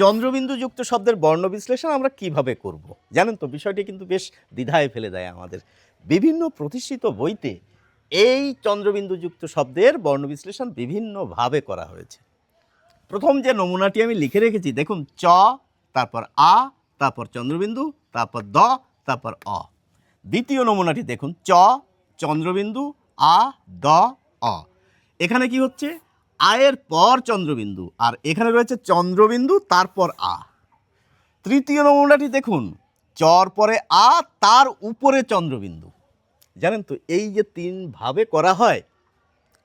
চন্দ্রবিন্দুযুক্ত শব্দের বর্ণ বিশ্লেষণ আমরা কীভাবে করব। জানেন তো, বিষয়টি কিন্তু বেশ দ্বিধায় ফেলে দেয় আমাদের। বিভিন্ন প্রতিষ্ঠিত বইতে এই চন্দ্রবিন্দুযুক্ত শব্দের বর্ণ বিশ্লেষণ বিভিন্নভাবে করা হয়েছে। প্রথম যে নমুনাটি আমি লিখে রেখেছি, দেখুন, চ, তারপর আ, তারপর চন্দ্রবিন্দু, তারপর দ, তারপর অ। দ্বিতীয় নমুনাটি দেখুন, চ, চন্দ্রবিন্দু, আ, দ, অ। এখানে কি হচ্ছে? আয়ের পর চন্দ্রবিন্দু আর এখানে রয়েছে চন্দ্রবিন্দু, তারপর আ। তৃতীয় নমুনাটি দেখুন, চর পরে আ, তার উপরে চন্দ্রবিন্দু। জানেন তো, এই যে তিনভাবে করা হয়,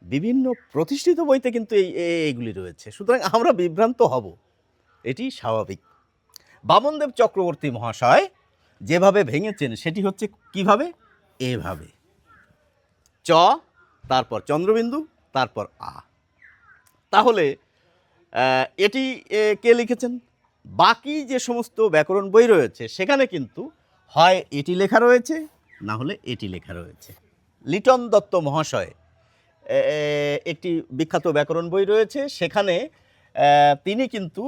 বিভিন্ন প্রতিষ্ঠিত বইতে কিন্তু এই এই- এইগুলি রয়েছে। সুতরাং আমরা বিভ্রান্ত হব। এটি স্বাভাবিক। বামনদেব চক্রবর্তী মহাশয় যেভাবে ভেঙেছেন, সেটি হচ্ছে কীভাবে? এভাবে। চ, তারপর চন্দ্রবিন্দু, তারপর আ। তাহলে এটি কে লিখেছেন? বাকি যে সমস্ত ব্যাকরণ বই রয়েছে, সেখানে কিন্তু হয় এটি লেখা রয়েছে, না হলে এটি লেখা রয়েছে। লিটন দত্ত মহাশয় একটি বিখ্যাত ব্যাকরণ বই রয়েছে, সেখানে তিনি কিন্তু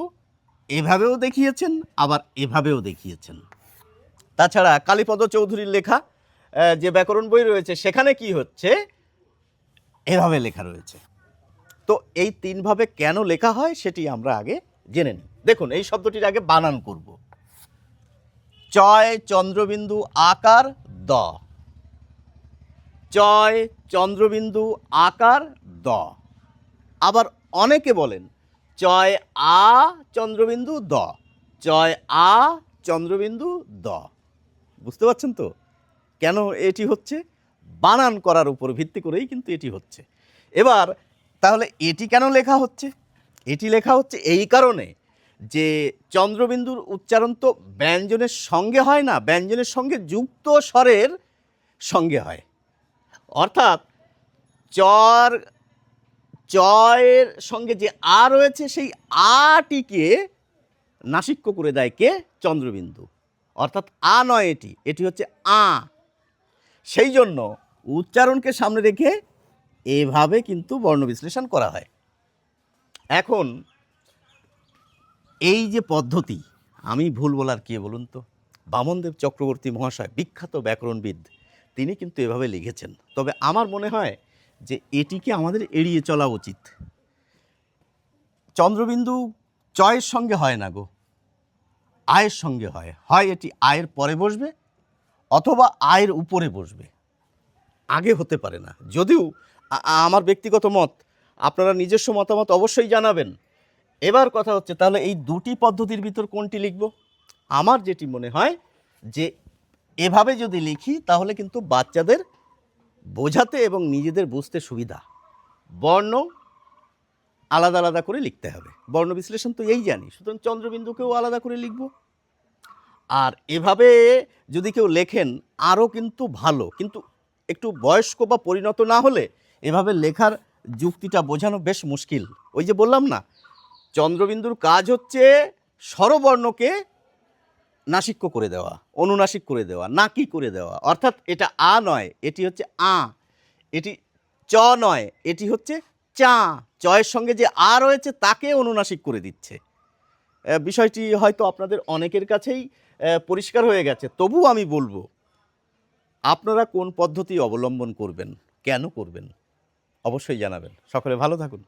এভাবেও দেখিয়েছেন, আবার এভাবেও দেখিয়েছেন। তাছাড়া কালীপদ চৌধুরীর লেখা যে ব্যাকরণ বই রয়েছে, সেখানে কি হচ্ছে? এভাবে লেখা রয়েছে। তো এই তিনভাবে কেন লেখা হয় সেটি আমরা আগে জেনে নিই। দেখুন, এই শব্দটির আগে বানান করব। চয় চন্দ্রবিন্দু আকার দ। চয় চন্দ্রবিন্দু আকার দ। আবার অনেকে বলেন, চয় আ চন্দ্রবিন্দু দ। চয় আ চন্দ্রবিন্দু দ। বুঝতে পারছেন তো? কেন এটি হচ্ছে? বানান করার উপর ভিত্তি করেই কিন্তু এটি হচ্ছে। এবার তাহলে এটি কেন লেখা হচ্ছে? এটি লেখা হচ্ছে এই কারণে যে চন্দ্রবিন্দুর উচ্চারণ তো ব্যঞ্জনের সঙ্গে হয় না, ব্যঞ্জনের সঙ্গে যুক্ত স্বরের সঙ্গে হয়। অর্থাৎ চর, চয়ের সঙ্গে যে আ রয়েছে, সেই আটিকে নাসিক্য করে দেয় কে? চন্দ্রবিন্দু। অর্থাৎ আ নয় এটি এটি হচ্ছে আ। সেই জন্য উচ্চারণকে সামনে রেখে এভাবে কিন্তু বর্ণ বিশ্লেষণ করা হয়। এখন এই যে পদ্ধতি, আমি ভুল বলার কে বলুন তো? বামনদেব চক্রবর্তী মহাশয় বিখ্যাত ব্যাকরণবিদ, তিনি কিন্তু এভাবে লিখেছেন। তবে আমার মনে হয় যে এটিকে আমাদের এড়িয়ে চলা উচিত। চন্দ্রবিন্দু চয়ের সঙ্গে হয় না গো। আয়ের সঙ্গে হয়। হয় এটি আয়ের পরে বসবে, অথবা আয়ের উপরে বসবে। আগে হতে পারে না। যদিও আমার ব্যক্তিগত মত, আপনারা নিজস্ব মতামত অবশ্যই জানাবেন। এবার কথা হচ্ছে, তাহলে এই দুটি পদ্ধতির ভিতর কোনটি লিখব? আমার যেটি মনে হয় যে, এভাবে যদি লিখি, তাহলে কিন্তু বাচ্চাদের বোঝাতে এবং নিজেদের বুঝতে সুবিধা। বর্ণ আলাদা আলাদা করে লিখতে হবে। বর্ণ বিশ্লেষণ তো এই জানি, সুতরাং চন্দ্রবিন্দুকেও আলাদা করে লিখব। আর এভাবে যদি কেউ লেখেন, আরও কিন্তু ভালো। কিন্তু একটু বয়স্ক বা পরিণত না হলে এভাবে লেখার যুক্তিটা বোঝানো বেশ মুশকিল। ওই যে বললাম না, চন্দ্রবিন্দুর কাজ হচ্ছে স্বরবর্ণকে নাসিক্য করে দেওয়া, অনুনাসিক করে দেওয়া নাকি করে দেওয়া। অর্থাৎ এটা আ নয়, এটি হচ্ছে আ, এটি চ নয়, এটি হচ্ছে চা। চয়ের সঙ্গে যে আ রয়েছে তাকে অনুনাসিক করে দিচ্ছে। বিষয়টি হয়তো আপনাদের অনেকের কাছেই পরিষ্কার হয়ে গেছে। তবু আমি বলব, আপনারা কোন পদ্ধতি অবলম্বন করবেন, কেন করবেন? অবশ্যই জানাবেন। সকলে ভালো থাকুন।